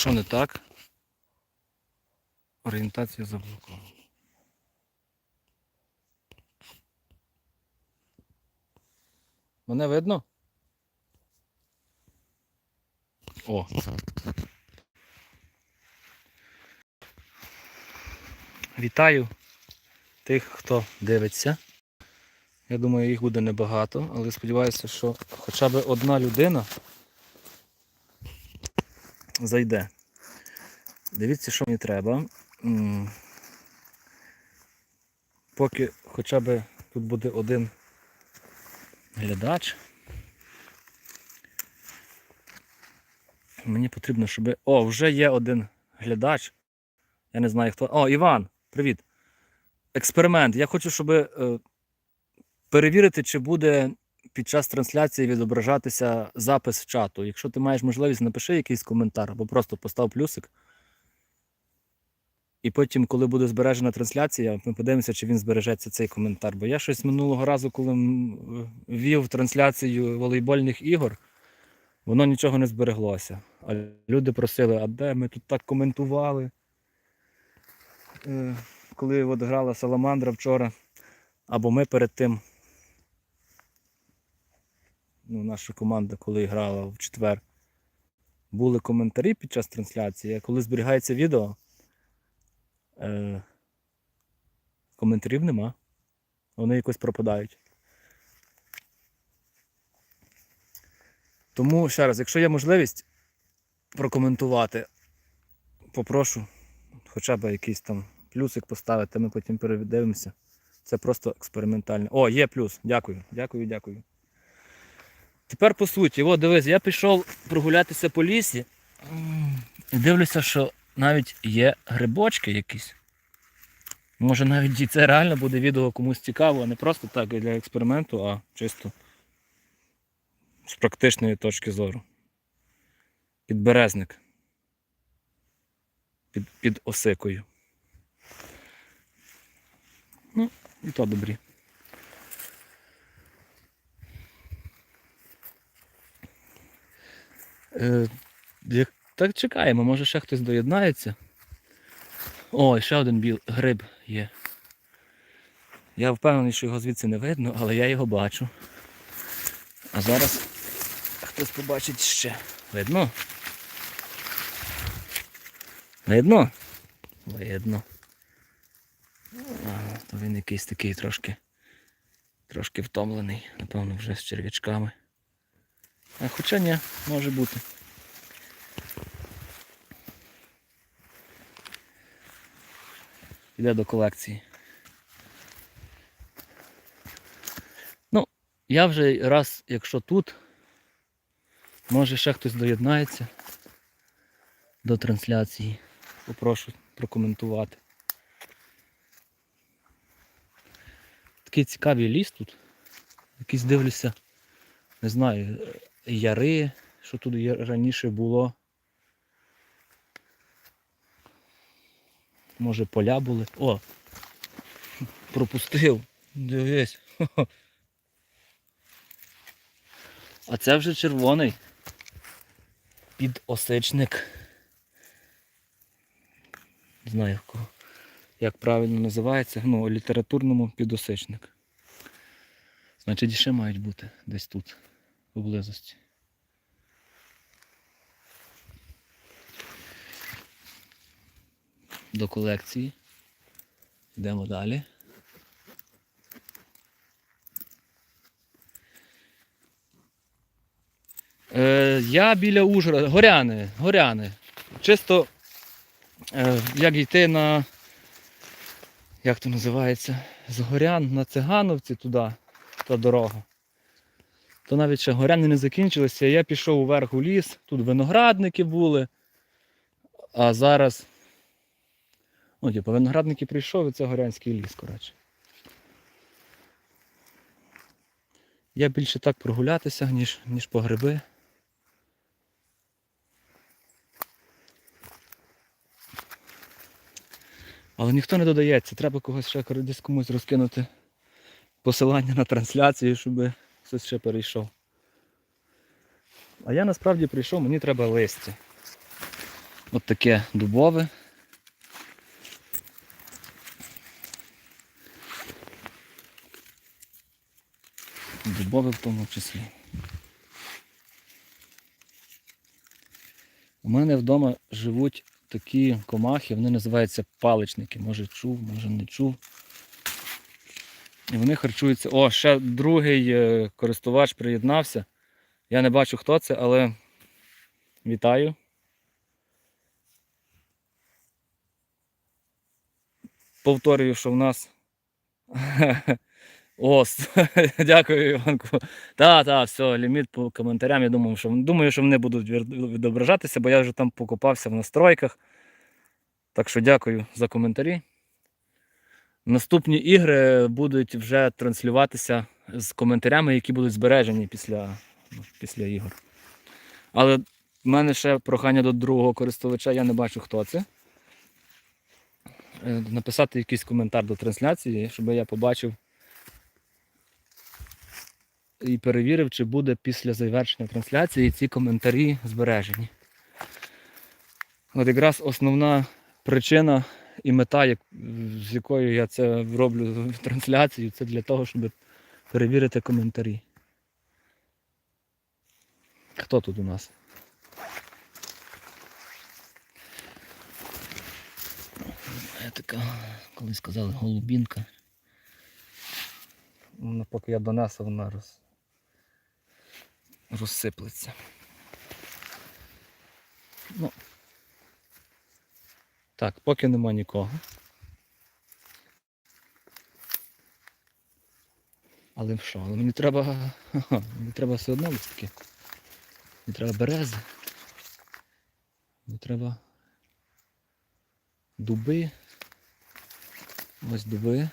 Що не так? Орієнтація заблокована. Мене видно? О. Вітаю тих, хто дивиться. Я думаю, їх буде небагато, але сподіваюся, що хоча б одна людина зайде. Дивіться, що мені треба. Поки хоча б тут буде один глядач. Мені потрібно, щоб. О, вже є один глядач. Я не знаю хто. О, Іван, привіт. Експеримент. Я хочу, щоб е, перевірити, чи буде під час трансляції відображатися запис чату. Якщо ти маєш можливість, напиши якийсь коментар або просто постав плюсик. І потім, коли буде збережена трансляція, ми подивимося, чи він збережеться цей коментар. Бо я щось минулого разу, коли вів трансляцію волейбольних ігор, воно нічого не збереглося. А люди просили, а де ми тут так коментували? Е, Коли от грала Саламандра вчора, або ми перед тим. Ну, наша команда, коли грала в четвер, були коментарі під час трансляції, коли зберігається відео, е, коментарів нема. Вони якось пропадають. Тому ще раз, якщо є можливість прокоментувати, попрошу хоча б якийсь там плюсик поставити, ми потім передивимося. Це просто експериментально. О, є плюс. Дякую, дякую, дякую. Тепер по суті, от дивись, я пішов прогулятися по лісі і дивлюся, що навіть є грибочки якісь. Може навіть і це реально буде відео комусь цікаво, а не просто так для експерименту, а чисто з практичної точки зору. Підберезник. Під, під осикою. Ну, і то добрі. Е, як- так чекаємо, може ще хтось доєднається. О, ще один біл гриб є. Я впевнений, що його звідси не видно, але я його бачу. А зараз хтось побачить ще. Видно? Видно? Видно. А, то він якийсь такий трошки, трошки втомлений, напевно, вже з черв'ячками. А хоча ні, може бути. Іде до колекції. Ну, я вже раз, якщо тут, може ще хтось доєднається до трансляції. Попрошу прокоментувати. Такий цікавий ліс тут. Якийсь дивлюся, не знаю, яри, що тут раніше було. Може поля були. О! Пропустив. Дивись. А це вже червоний. Підосичник. Не знаю як правильно називається. Ну, літературному підосичник. Значить, ще мають бути десь тут, поблизості. До колекції. Йдемо далі. Е, я біля Ужгорода. Горяни, горяни. Чисто е, як йти на. Як то називається? З горян на Цигановці туди, та дорога. То навіть ще горяни не закінчилися. Я пішов уверх у ліс, тут виноградники були. А зараз. Ну, типу, виноградники прийшов і це горянський ліс, коротше. Я більше так прогулятися, ніж, ніж по гриби. Але ніхто не додається, треба когось ще десь комусь розкинути посилання на трансляцію, щоб хтось ще перейшов. А я насправді прийшов, мені треба листя. От таке дубове. Дубове в тому числі. У мене вдома живуть такі комахи, вони називаються паличники. Може чув, може не чув. І вони харчуються. О, ще другий е, користувач приєднався. Я не бачу, хто це, але вітаю. Повторюю, що в нас. О, дякую, Іванку. Так, так, все, ліміт по коментарям. Я думаю, що, думаю, що вони будуть відображатися, бо я вже там покопався в настройках. Так що дякую за коментарі. Наступні ігри будуть вже транслюватися з коментарями, які будуть збережені після, після ігор. Але в мене ще прохання до другого користувача, я не бачу, хто це. Е, Написати якийсь коментар до трансляції, щоб я побачив і перевірив, чи буде після завершення трансляції ці коментарі збережені. От якраз основна причина і мета, з якою я це роблю в трансляцію, це для того, щоб перевірити коментарі. Хто тут у нас? Я така, коли сказали, голубінка. Вона поки я донесу, вона роз... розсиплеться. Ну. Так, поки нема нікого. Але що? Але мені треба. Мені треба все одно листки. Мені треба берези. Мені треба дуби. Ось дуби.